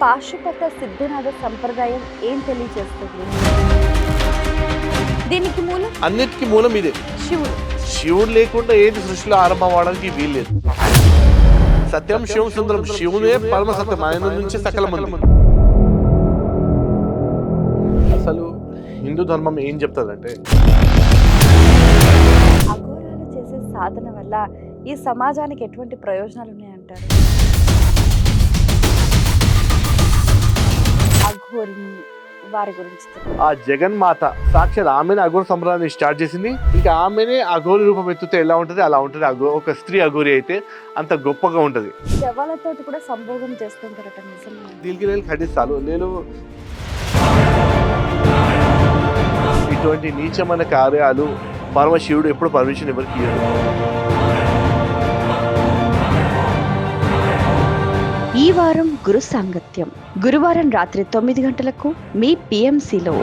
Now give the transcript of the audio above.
పాశుపత సిద్ధనాథ సంప్రదాయం ఏం తెలియజేస్తుంది? దీనికి మూలం? అన్నిటికీ మూలం ఇదే. శివుడు. శివుడు లేకుండా ఏది సృష్టిలో ఆరంభం అవడానికి వీల్లేదు సత్యం శివం సుందరం. శివునే పరమ సత్యం. ఆయన నుంచి సకల మంది. అసలు హిందూ ధర్మం ఏం చెప్తుందంటే అఘోరాలు చేసే సాధన వల్ల ఈ సమాజానికి ఎటువంటి ప్రయోజనాలు ఉన్నాయంటారు? వారి గురించి. ఆ జగన్మాత సాక్షాత్ ఆమెనే అఘోర సంప్రదాయాన్ని స్టార్ట్ చేసింది. ఇంకా ఆమెనే అఘోరి రూపం ఎత్తుతే ఎలా ఉంటుంది? అలా ఉంటుంది. అఘో ఒక స్త్రీ అఘోరి అయితే అంత గొప్పగా ఉంటుంది. శవాలతోటి కూడా సంభోగం చేస్తుంటారట దీనికి నేను ఖండిస్తాను నేను ఇటువంటి నీచమైన కార్యాలు పరమశివుడు ఎప్పుడు పర్మిషన్ ఎవరికి ఇవ్వడు ఈ వారం గురు సాంగత్యం. గురువారం రాత్రి తొమ్మిది గంటలకు మీ పిఎంసిలో